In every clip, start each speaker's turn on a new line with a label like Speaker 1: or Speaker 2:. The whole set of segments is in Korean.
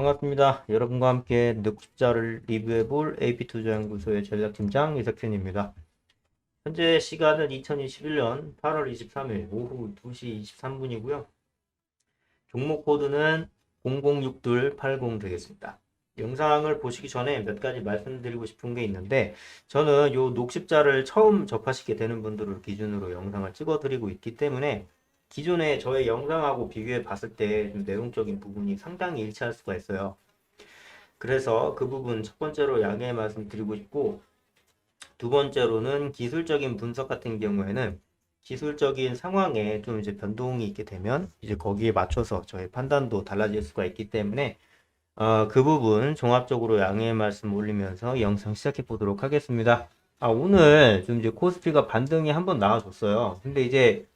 Speaker 1: 반갑습니다. 여러분과 함께 늑십자를 리뷰해볼 AP투자연구소의 전략팀장 이석현입니다. 현재 시간은 2021년 8월 23일 오후 2시 23분이고요. 종목 코드는 006280 되겠습니다. 영상을 보시기 전에 몇 가지 말씀드리고 싶은 게 있는데 저는 요 녹십자를 처음 접하시게 되는 분들을 기준으로 영상을 찍어 드리고 있기 때문에 기존에 저의 영상하고 비교해 봤을 때 좀 내용적인 부분이 상당히 일치할 수가 있어요. 그래서 그 부분 첫 번째로 양해 말씀 드리고 싶고 두 번째로는 기술적인 분석 같은 경우에는 기술적인 상황에 좀 이제 변동이 있게 되면 이제 거기에 맞춰서 저의 판단도 달라질 수가 있기 때문에 어, 그 부분 종합적으로 양해 말씀 올리면서 영상 시작해 보도록 하겠습니다. 아, 오늘 좀 이제 코스피가 반등이 한번 나와줬어요. 근데 이제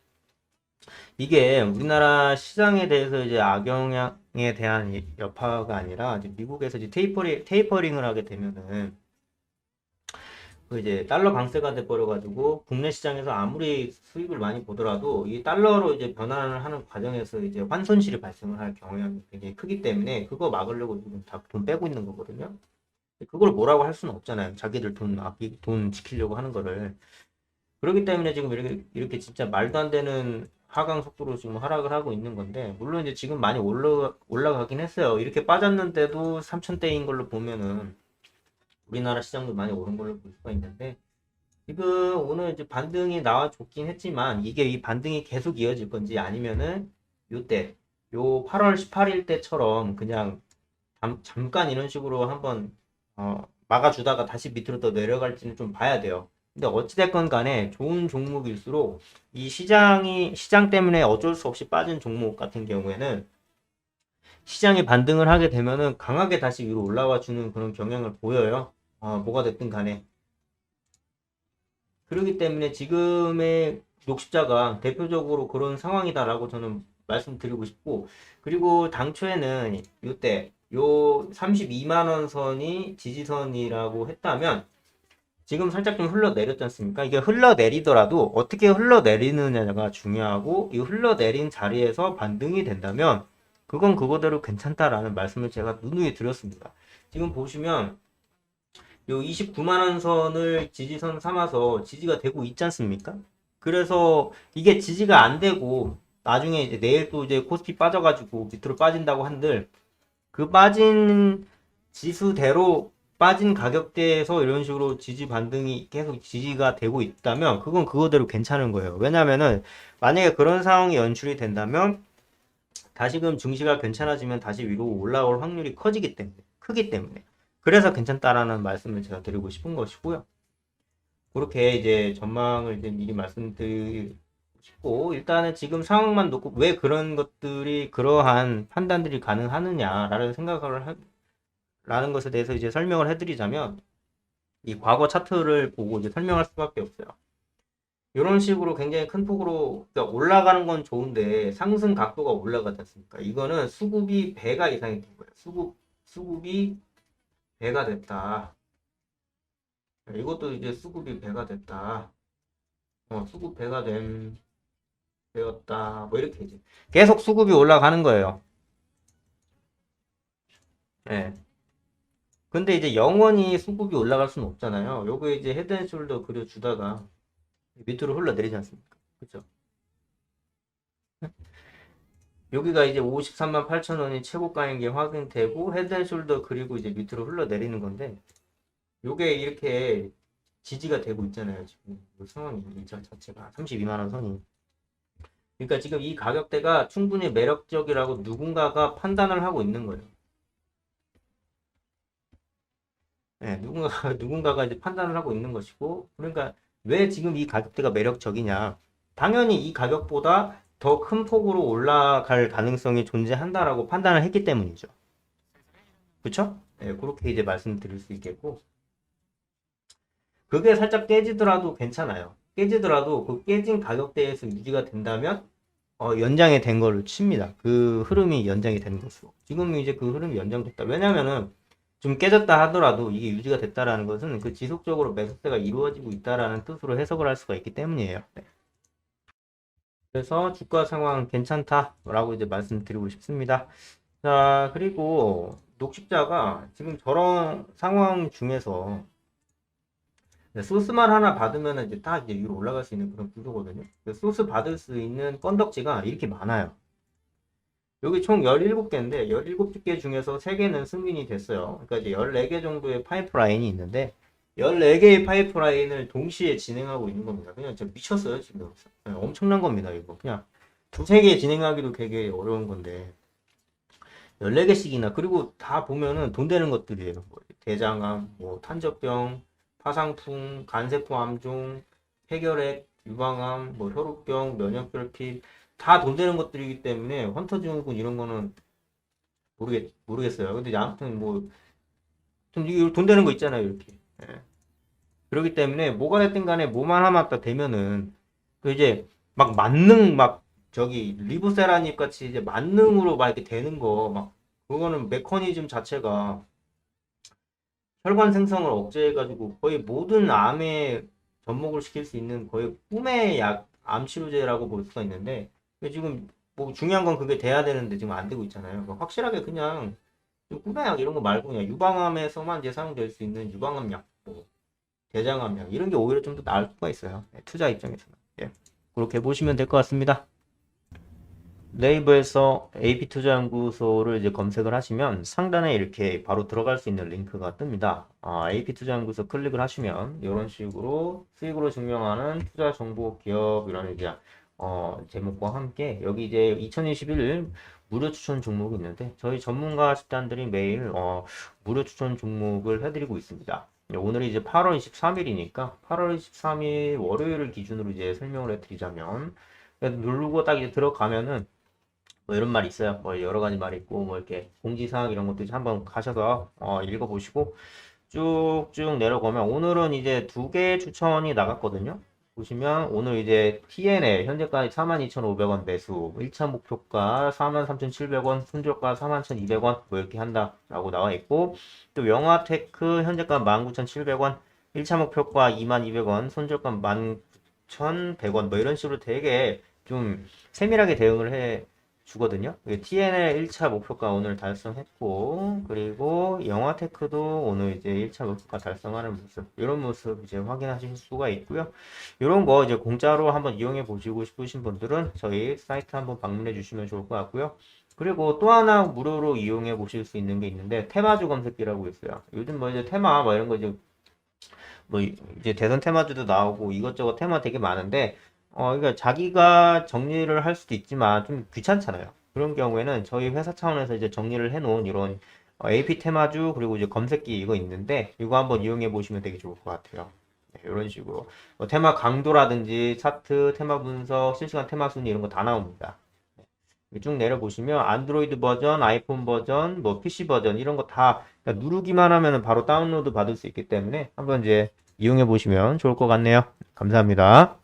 Speaker 1: 이게 우리나라 시장에 대해서 이제 악영향에 대한 이- 여파가 아니라 이제 미국에서 이제 테이퍼링, 테이퍼링을 하게 되면은 그 이제 달러 강세가 돼 버려가지고 국내 시장에서 아무리 수익을 많이 보더라도 이 달러로 이제 변환을 하는 과정에서 이제 환손실이 발생을 할 경향이 굉장히 크기 때문에 그거 막으려고 지금 다 돈 빼고 있는 거거든요. 그걸 뭐라고 할 수는 없잖아요. 자기들 돈 아끼 돈 지키려고 하는 거를. 그렇기 때문에 지금 이렇게 이렇게 진짜 말도 안 되는 하강 속도로 지금 하락을 하고 있는 건데 물론 이제 지금 많이 올라 올라가긴 했어요. 이렇게 빠졌는데도 3천대인 걸로 보면은 우리나라 시장도 많이 오른 걸로 볼 수가 있는데 지금 오늘 이제 반등이 나와 좋긴 했지만 이게 이 반등이 계속 이어질 건지 아니면은 요때 요 8월 18일 때처럼 그냥 잠, 잠깐 이런 식으로 한번 어, 막아주다가 다시 밑으로 더 내려갈지는 좀 봐야 돼요. 근데 어찌됐건 간에 좋은 종목일수록 이 시장이 시장 때문에 어쩔 수 없이 빠진 종목 같은 경우에는 시장이 반등을 하게 되면은 강하게 다시 위로 올라와 주는 그런 경향을 보여요. 어, 뭐가 됐든 간에. 그렇기 때문에 지금의 녹십자가 대표적으로 그런 상황이다라고 저는 말씀드리고 싶고 그리고 당초에는 요때 요 32만 원 선이 지지선이라고 했다면 지금 살짝 좀 흘러내렸지 않습니까? 이게 흘러내리더라도 어떻게 흘러내리느냐가 중요하고 이 흘러내린 자리에서 반등이 된다면 그건 그거대로 괜찮다라는 말씀을 제가 누누이 드렸습니다. 지금 보시면 요 29만 원 선을 지지선 삼아서 지지가 되고 있지 않습니까? 그래서 이게 지지가 안 되고 나중에 이제 내일 또 이제 코스피 빠져가지고 밑으로 빠진다고 한들 그 빠진 지수대로 빠진 가격대에서 이런 식으로 지지 반등이 계속 지지가 되고 있다면 그건 그거대로 괜찮은 거예요. 왜냐면은 만약에 그런 상황이 연출이 된다면 다시금 증시가 괜찮아지면 다시 위로 올라올 확률이 커지기 때문에 크기 때문에 그래서 괜찮다라는 말씀을 제가 드리고 싶은 것이고요. 그렇게 이제 전망을 이제 미리 말씀드리고 싶고 일단은 지금 상황만 놓고 왜 그런 것들이 그러한 판단들이 가능하느냐라는 생각을 하, 라는 것에 대해서 이제 설명을 해드리자면 이 과거 차트를 보고 이제 설명할 수밖에 없어요. 이런 식으로 굉장히 큰 폭으로 그러니까 올라가는 건 좋은데 상승 각도가 올라가지 않습니까? 이거는 수급이 배가 이상이 된 거예요. 수급 수급이 배가 됐다. 이것도 이제 수급이 배가 됐다. 어, 수급 배가 된 되었다. 뭐 이렇게 이제 계속 수급이 올라가는 거예요. 예. 근데 이제 영원히 수급이 올라갈 수는 없잖아요. 요거 이제 헤드앤숄더 그려주다가 밑으로 흘러내리지 않습니까? 그죠? 여기가 이제 53만 8천 원이 최고가인 게 확인되고 헤드앤숄더 그리고 이제 밑으로 흘러내리는 건데 요게 이렇게 지지가 되고 있잖아요. 지금 이 상황이 이 자체가 32만 원 선이. 그러니까 지금 이 가격대가 충분히 매력적이라고 누군가가 판단을 하고 있는 거예요. 네, 누군가가, 누군가가 이제 판단을 하고 있는 것이고, 그러니까 왜 지금 이 가격대가 매력적이냐. 당연히 이 가격보다 더 큰 폭으로 올라갈 가능성이 존재한다라고 판단을 했기 때문이죠. 그쵸? 네, 그렇게 이제 말씀드릴 수 있겠고. 그게 살짝 깨지더라도 괜찮아요. 깨지더라도 그 깨진 가격대에서 유지가 된다면, 어, 연장이 된 걸로 칩니다. 그 흐름이 연장이 된 것으로. 지금 이제 그 흐름이 연장됐다. 왜냐면은, 좀 깨졌다 하더라도 이게 유지가 됐다라는 것은 그 지속적으로 매수세가 이루어지고 있다라는 뜻으로 해석을 할 수가 있기 때문이에요. 네. 그래서 주가 상황 괜찮다라고 이제 말씀드리고 싶습니다. 자, 그리고 녹십자가 지금 저런 상황 중에서 네, 소스만 하나 받으면 이제 딱 이제 위로 올라갈 수 있는 그런 구조거든요. 소스 받을 수 있는 건덕지가 이렇게 많아요. 여기 총 17개인데 17개 중에서 3개는 승인이 됐어요. 그러니까 이제 14개 정도의 파이프라인이 있는데 14개의 파이프라인을 동시에 진행하고 있는 겁니다. 그냥 진짜 미쳤어요, 지금. 네, 엄청난 겁니다, 이거. 그냥 두세 개 진행하기도 되게 어려운 건데 14개씩이나 그리고 다 보면은 돈 되는 것들이에요. 뭐 대장암, 뭐 탄저병, 파상풍, 간세포 암종, 폐결핵, 유방암, 뭐 혈우병, 면역결핍 다 돈 되는 것들이기 때문에 헌터 증후군 이런 거는 모르겠 모르겠어요. 근데 아무튼 뭐좀 이거 돈 되는 거 있잖아요, 이렇게. 예. 그렇기 때문에 뭐가 됐든 간에 뭐만 하면 딱 되면은 그 이제 막 만능 막 저기 리보세라닙 같이 이제 만능으로 막 이렇게 되는 거 막 그거는 메커니즘 자체가 혈관 생성을 억제해가지고 거의 모든 암에 접목을 시킬 수 있는 거의 꿈의 약, 암 치료제라고 볼 수가 있는데 지금 뭐 중요한 건 그게 돼야 되는데 지금 안 되고 있잖아요. 그러니까 확실하게 그냥 좀 꿈의 약 이런 거 말고 그냥 유방암에서만 이제 사용될 수 있는 유방암 약, 뭐 대장암 약 이런 게 오히려 좀 더 나을 수가 있어요. 네, 투자 입장에서는. 예. 그렇게 보시면 될 것 같습니다. 네이버에서 AP투자연구소를 이제 검색을 하시면 상단에 이렇게 바로 들어갈 수 있는 링크가 뜹니다. 아, AP투자연구소 클릭을 하시면 이런 식으로 수익으로 증명하는 투자 정보 기업이라는 이제 어, 제목과 함께 여기 이제 2021 무료 추천 종목이 있는데 저희 전문가 집단들이 매일 어, 무료 추천 종목을 해드리고 있습니다. 오늘이 이제 8월 23일이니까 8월 23일 월요일을 기준으로 이제 설명을 해드리자면 누르고 딱 이제 들어가면은 뭐 이런 말이 있어요. 뭐 여러 가지 말이 있고 뭐 이렇게 공지사항 이런 것도 한번 가셔서 어, 읽어보시고 쭉쭉 내려가면 오늘은 이제 두 개 추천이 나갔거든요. 보시면 오늘 이제 TNL 현재까지 42,500원 매수 1차 목표가 43,700원 손절가 41,200원 뭐 이렇게 한다 라고 나와 있고 또 영화테크 현재가 19,700원 1차 목표가 22,200원 손절가 19,100원 뭐 이런 식으로 되게 좀 세밀하게 대응을 해 주거든요. TNL 1차 목표가 오늘 달성했고, 그리고 영화테크도 오늘 이제 1차 목표가 달성하는 모습, 이런 모습 이제 확인하실 수가 있고요. 이런 거 이제 공짜로 한번 이용해 보시고 싶으신 분들은 저희 사이트 한번 방문해 주시면 좋을 것 같고요. 그리고 또 하나 무료로 이용해 보실 수 있는 게 있는데, 테마주 검색기라고 있어요. 요즘 뭐 이제 테마 뭐 이런 거 이제 뭐 이제 대선 테마주도 나오고 이것저것 테마 되게 많은데, 어, 그러니까 자기가 정리를 할 수도 있지만 좀 귀찮잖아요. 그런 경우에는 저희 회사 차원에서 이제 정리를 해놓은 이런 어, AP 테마주 그리고 이제 검색기 이거 있는데 이거 한번 이용해 보시면 되게 좋을 것 같아요. 네, 이런 식으로 뭐 테마 강도라든지 차트, 테마 분석, 실시간 테마 순위 이런 거 다 나옵니다. 네, 쭉 내려 보시면 안드로이드 버전, 아이폰 버전, 뭐 PC 버전 이런 거다 누르기만 하면 바로 다운로드 받을 수 있기 때문에 한번 이제 이용해 보시면 좋을 것 같네요. 감사합니다.